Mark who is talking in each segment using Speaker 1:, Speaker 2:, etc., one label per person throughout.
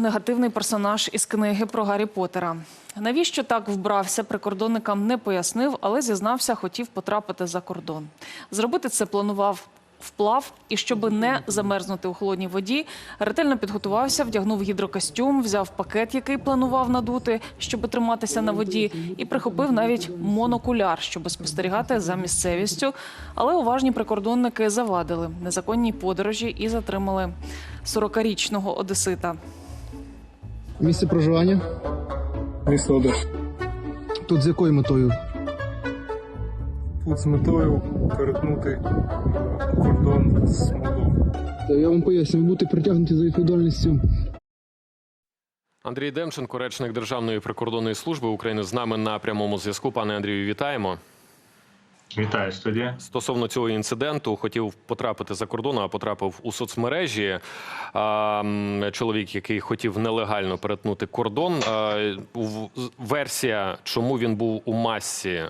Speaker 1: негативний персонаж із книги про Гаррі Поттера. Навіщо так вбрався, прикордонникам не пояснив, але зізнався, хотів потрапити за кордон. Зробити це планував вплав, і щоб не замерзнути у холодній воді, ретельно підготувався, вдягнув гідрокостюм, взяв пакет, який планував надути, щоб триматися на воді, і прихопив навіть монокуляр, щоб спостерігати за місцевістю. Але уважні прикордонники завадили незаконній подорожі і затримали 40-річного одесита.
Speaker 2: Місце проживання?
Speaker 3: Місто Одеса.
Speaker 2: Тут з якою метою?
Speaker 3: Тут з метою перетнути кордон з Молдовою.
Speaker 2: Я вам поясню, ви будете притягнуті за відповідальністю.
Speaker 4: Андрій Демченко, речник Державної прикордонної служби України, з нами на прямому зв'язку. Пане Андрію, вітаємо.
Speaker 5: Вітаю студія.
Speaker 4: Стосовно цього інциденту, хотів потрапити за кордон, а потрапив у соцмережі. Чоловік, який хотів нелегально перетнути кордон. Версія, чому він був у масці, е,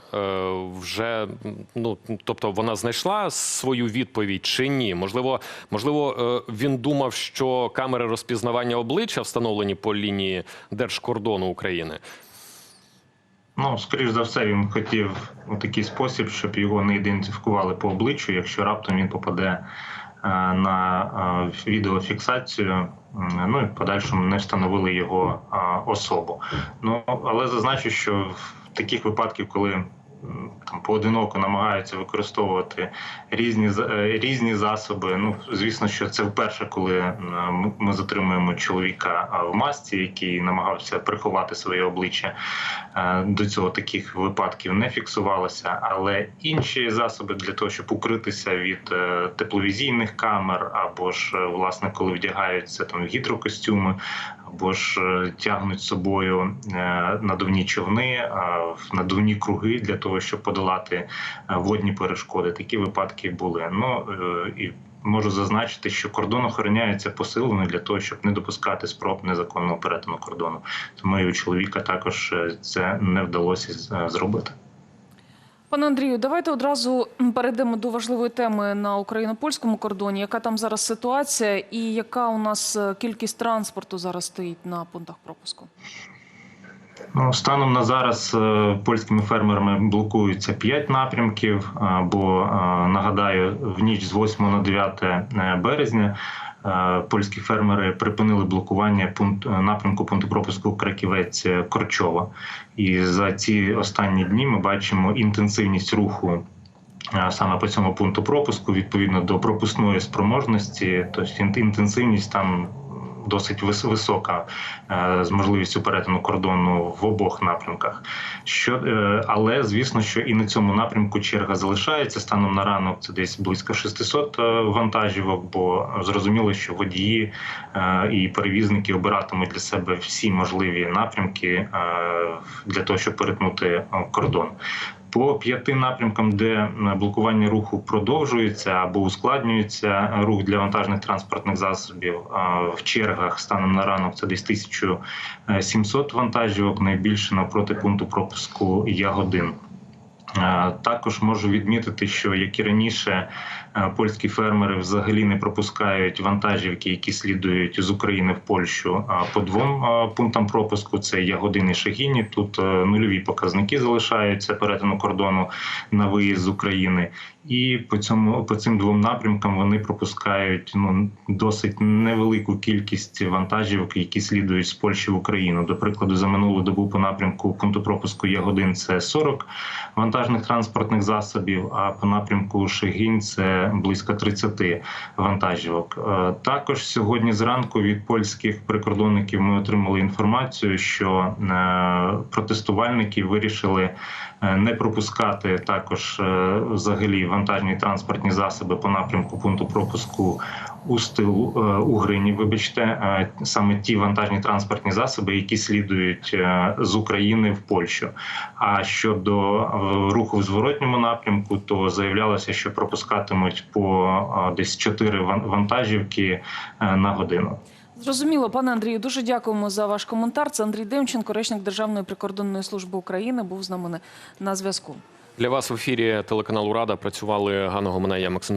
Speaker 4: вже ну тобто вона знайшла свою відповідь чи ні? Можливо, можливо, е, він думав, що камери розпізнавання обличчя встановлені по лінії держкордону України.
Speaker 5: Ну, скоріш за все, він хотів у такий спосіб, щоб його не ідентифікували по обличчю, якщо раптом він попаде е, на е, відеофіксацію. Ну і в подальшому не встановили його е, особу. Ну але зазначу, що в таких випадків, коли поодиноко намагаються використовувати різні е, різні засоби. Ну звісно, що це вперше, коли е, ми затримуємо чоловіка в масці, який намагався приховати своє обличчя. Е, До цього таких випадків не фіксувалося, але інші засоби для того, щоб укритися від е, тепловізійних камер, або ж е, власне, коли вдягаються там гідрокостюми, або ж е, тягнуть з собою е, надувні човни, е, надувні круги для того, щоб подолати водні перешкоди. Такі випадки були. Ну і можу зазначити, що кордон охороняється посилено для того, щоб не допускати спроб незаконного перетину кордону. Тому і у чоловіка також це не вдалося зробити.
Speaker 1: Пане Андрію, давайте одразу перейдемо до важливої теми на україно-польському кордоні. Яка там зараз ситуація і яка у нас е, кількість транспорту зараз стоїть на пунктах пропуску?
Speaker 5: Ну, станом на зараз е, польськими фермерами блокуються 5 напрямків. е, Бо е, нагадаю, в ніч з 8 на 9 е, березня польські фермери припинили блокування пункт напрямку пункту пропуску Краківець Корчова. І за ці останні дні ми бачимо інтенсивність руху. Саме по цьому пункту пропуску відповідно до пропускної спроможності, тобто ін- інтенсивність там досить вис- висока е, з можливістю перетину кордону в обох напрямках. Що, е, але звісно, що і на цьому напрямку черга залишається станом на ранок. Це десь близько 600 е, вантажівок, бо зрозуміло, що водії і перевізники обиратимуть для себе всі можливі напрямки для того, щоб перетнути кордон. По п'яти напрямкам, де е, блокування руху продовжується або ускладнюється е, рух для вантажних транспортних засобів е, в чергах станом на ранок це десь 1700 вантажівок, найбільше навпроти пункту пропуску Ягодин. Е, Також можу відмітити, що як і раніше, е, польські фермери взагалі не пропускають вантажівки, які слідують з України в Польщу по двом е, пунктам пропуску: це Ягодин і Шагіні. Тут нульові показники залишаються перетину кордону на виїзд з України. І по цьому по цим двом напрямкам вони пропускають ну досить невелику кількість вантажівок, які слідують з Польщі в Україну. До прикладу, за минулу добу по напрямку пункту пропуску Ягодин це 40 вантажних транспортних засобів. А по напрямку Шегінь це близько 30 вантажівок. Е, Також сьогодні зранку від польських прикордонників ми отримали інформацію, що е, протестувальники вирішили е, не пропускати також взагалі вантажні транспортні засоби по напрямку пункту пропуску у стилу е, Угрині. Вибачте, е, саме ті вантажні транспортні засоби, які слідують е, з України в Польщу. А щодо е, руху в зворотньому напрямку, то заявлялося, що пропускатимуть по десь 4 ван- вантажівки на годину.
Speaker 1: Зрозуміло, пане Андрію, дуже дякуємо за ваш коментар. Це Андрій Демченко, речник Державної прикордонної служби України, був з нами на- зв'язку.
Speaker 4: Для вас в ефірі телеканалу Рада працювали Ганна Гомина, я Максим